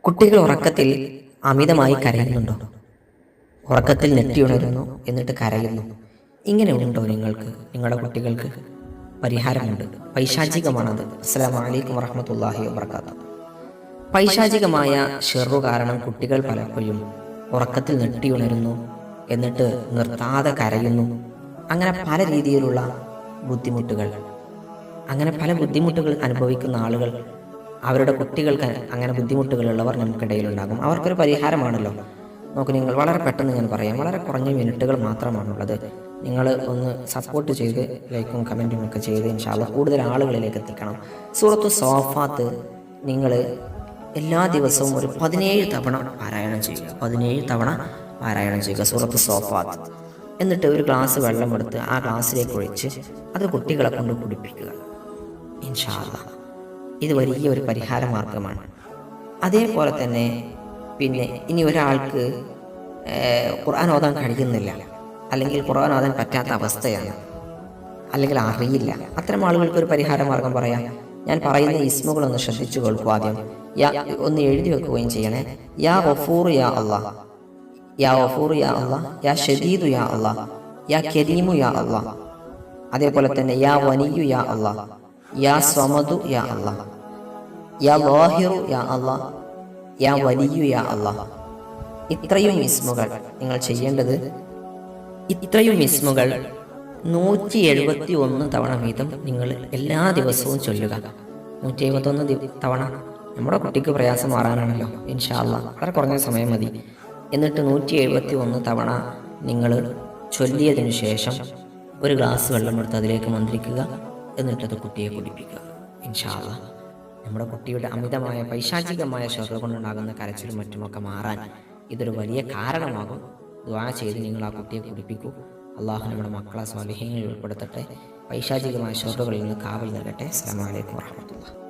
കുട്ടികൾ ഉറക്കത്തിൽ അമിതമായി കരയുന്നുണ്ടോ? ഉറക്കത്തിൽ നെറ്റിയുണരുന്നു എന്നിട്ട് കരയുന്നു. ഇങ്ങനെ ഉണ്ടോ നിങ്ങൾക്ക് നിങ്ങളുടെ കുട്ടികൾക്ക്? പരിഹാരമുണ്ട്. പൈശാചികമാണത്. അസ്സാം വലൈക്കും വറഹമത്തല്ലാഹി വാബർക്കാത്തു പൈശാചികമായ ഷെറു കാരണം കുട്ടികൾ പലപ്പോഴും ഉറക്കത്തിൽ നെട്ടിയുണരുന്നു എന്നിട്ട് നിർത്താതെ കരയുന്നു. അങ്ങനെ പല രീതിയിലുള്ള ബുദ്ധിമുട്ടുകൾ. അങ്ങനെ പല ബുദ്ധിമുട്ടുകൾ അനുഭവിക്കുന്ന ആളുകൾ അവരുടെ കുട്ടികൾക്ക് അങ്ങനെ ബുദ്ധിമുട്ടുകളുള്ളവർ നമുക്കിടയിലുണ്ടാകും. അവർക്കൊരു പരിഹാരമാണല്ലോ. നോക്കൂ നിങ്ങൾ വളരെ പെട്ടെന്ന് ഞാൻ പറയാം. വളരെ കുറഞ്ഞ മിനിറ്റുകൾ മാത്രമാണുള്ളത്. നിങ്ങൾ ഒന്ന് സപ്പോർട്ട് ചെയ്ത് ലൈക്കും കമന്റും ഒക്കെ ചെയ്ത് ഇൻഷാല്ല കൂടുതൽ ആളുകളിലേക്ക് എത്തിക്കണം. സൂറത്ത് സോഫാത്ത് നിങ്ങൾ എല്ലാ ദിവസവും ഒരു പതിനേഴ് തവണ പാരായണം ചെയ്യുക. പതിനേഴ് തവണ പാരായണം ചെയ്യുക സൂറത്ത് സോഫാത്ത്. എന്നിട്ട് ഒരു ഗ്ലാസ് വെള്ളം എടുത്ത് ആ ഗ്ലാസ്സിലേക്ക് ഒഴിച്ച് അത് കുട്ടികളെ കൊണ്ട് കുടിപ്പിക്കുക. ഇൻഷാല്ല ഇത് വലിയ ഒരു പരിഹാര മാർഗമാണ് അതേപോലെ തന്നെ പിന്നെ ഇനി ഒരാൾക്ക് ഖുർആൻ ഓതാൻ കഴിയുന്നില്ല അല്ലെങ്കിൽ ഖുർആൻ ഓതാൻ പറ്റാത്ത അവസ്ഥയാണ് അല്ലെങ്കിൽ അറിയില്ല. അത്തരം ആളുകൾക്ക് ഒരു പരിഹാര മാർഗം പറയാം. ഞാൻ പറയുന്ന ഇസ്മുകളൊന്ന് ശ്രദ്ധിച്ചു കേൾക്കുക ആദ്യം. യാ ഒന്ന് എഴുതി വെക്കുകയും ചെയ്യണേ. യാ ഗഫൂർ യാ അള്ളാ. യാ ഗഫൂർ യാ അള്ളാ. യാ ഷദീദു യാ അള്ളാ. യാ കരീമു യാ അള്ളാ. അതേപോലെ തന്നെ യാ വനിയു യാ അള്ളാ. യാ സ്വമതു യാ അല്ല യാ വാഹിറു യാ അല്ല യാ വലിയു യാ അല്ല ഇത്രയും ഇസ്മുകൾ നിങ്ങൾ ചെയ്യേണ്ടത് ഇത്രയും ഇസ്മുകൾ നൂറ്റി എഴുപത്തി ഒന്ന് തവണ വീതം നിങ്ങൾ എല്ലാ ദിവസവും ചൊല്ലുക. നൂറ്റി എഴുപത്തി ഒന്ന് തവണ നമ്മുടെ കുട്ടിക്ക് പ്രയാസം മാറാനാണല്ലോ ഇൻഷാല്ല വളരെ കുറഞ്ഞ സമയം മതി. എന്നിട്ട് നൂറ്റി എഴുപത്തി ഒന്ന് തവണ നിങ്ങൾ ചൊല്ലിയതിനു ശേഷം ഒരു ഗ്ലാസ് വെള്ളം എടുത്ത് അതിലേക്ക് മന്ത്രിക്കുക. എന്നിട്ടത് കുട്ടിയെ കുടിപ്പിക്കുക. ഇൻഷാല്ല നമ്മുടെ കുട്ടിയുടെ അമിതമായ പൈശാചികമായ ശ്രദ്ധ കൊണ്ടുണ്ടാകുന്ന കരച്ചിലും മറ്റുമൊക്കെ മാറാൻ ഇതൊരു വലിയ കാരണമാകും. ദ്വാ ചെയ്ത് നിങ്ങൾ ആ കുട്ടിയെ കുടിപ്പിക്കൂ. അള്ളാഹു നമ്മുടെ മക്കളെ സ്വാലിഹ്യങ്ങളിൽ ഉൾപ്പെടുത്തട്ടെ. പൈശാചികമായ ശ്രദ്ധകളിൽ നിന്ന് കാവൽ നൽകട്ടെ. അസ്സാം വലൈക്കും വാഹമത്തുള്ള